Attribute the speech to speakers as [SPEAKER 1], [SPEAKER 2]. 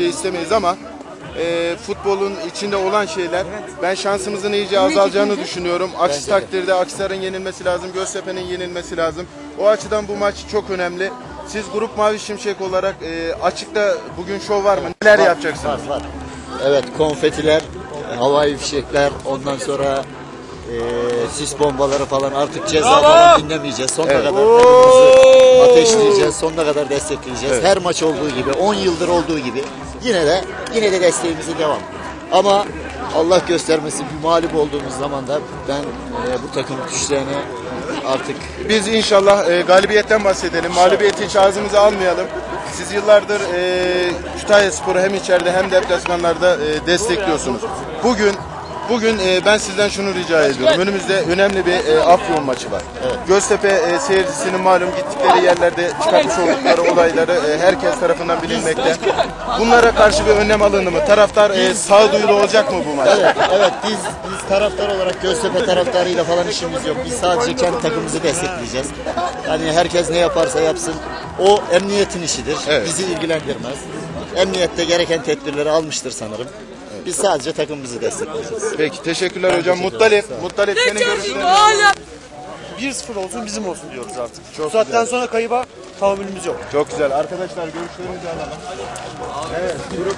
[SPEAKER 1] şey istemeyiz ama e, futbolun içinde olan şeyler ben şansımızın iyice azalacağını düşünüyorum. Aksi takdirde Aksar'ın yenilmesi lazım, Göztepe'nin yenilmesi lazım. O açıdan bu maç çok önemli. Siz Grup Mavi Şimşek olarak e, açıkta bugün şov var mı? Neler yapacaksınız?
[SPEAKER 2] Var var. Evet konfetiler, havai fişekler, ondan sonra e, sis bombaları falan artık ceza falan dinlemeyeceğiz. Sonuna
[SPEAKER 1] Evet.
[SPEAKER 2] kadar takımımızı ateşleyeceğiz. Sonuna kadar destekleyeceğiz. Her maç olduğu gibi, 10 yıldır olduğu gibi yine de yine de desteğimizi devam. Ama Allah göstermesin bir mağlup olduğumuz zaman da ben e, bu takım güçlerini artık
[SPEAKER 1] Biz inşallah e, galibiyetten bahsedelim. Mağlubiyeti hiç ağzımıza almayalım. Siz yıllardır e, Kütahya Spor'u hem içeride hem deplasmanlarda e, destekliyorsunuz. Bugün bugün e, ben sizden şunu rica ediyorum. Önümüzde önemli bir e, Afyon maçı var. Göztepe e, seyircisinin malum gittikleri yerlerde çıkartmış oldukları olayları e, herkes tarafından bilinmekte. Bunlara karşı bir önlem alındı mı? Taraftar e, sağduyulu olacak mı bu maç?
[SPEAKER 2] Evet, evet biz biz taraftar olarak Göztepe taraftarıyla falan işimiz yok. Biz sadece kendi takımımızı destekleyeceğiz. Yani herkes ne yaparsa yapsın. O emniyetin işidir.
[SPEAKER 1] Evet.
[SPEAKER 2] Bizi ilgilendirmez. Emniyette gereken tedbirleri almıştır sanırım. Biz sadece takımımızı destekleyeceğiz.
[SPEAKER 1] Peki teşekkürler hocam. Muttalip. Muttalip senin görüşlerin.
[SPEAKER 3] 1-0 olsun bizim olsun diyoruz artık.
[SPEAKER 1] Çok
[SPEAKER 3] Bu saatten
[SPEAKER 1] güzel.
[SPEAKER 3] sonra kayıba tahammülümüz yok.
[SPEAKER 1] Çok güzel. Arkadaşlar görüşlerinizi alalım. Evet. Grup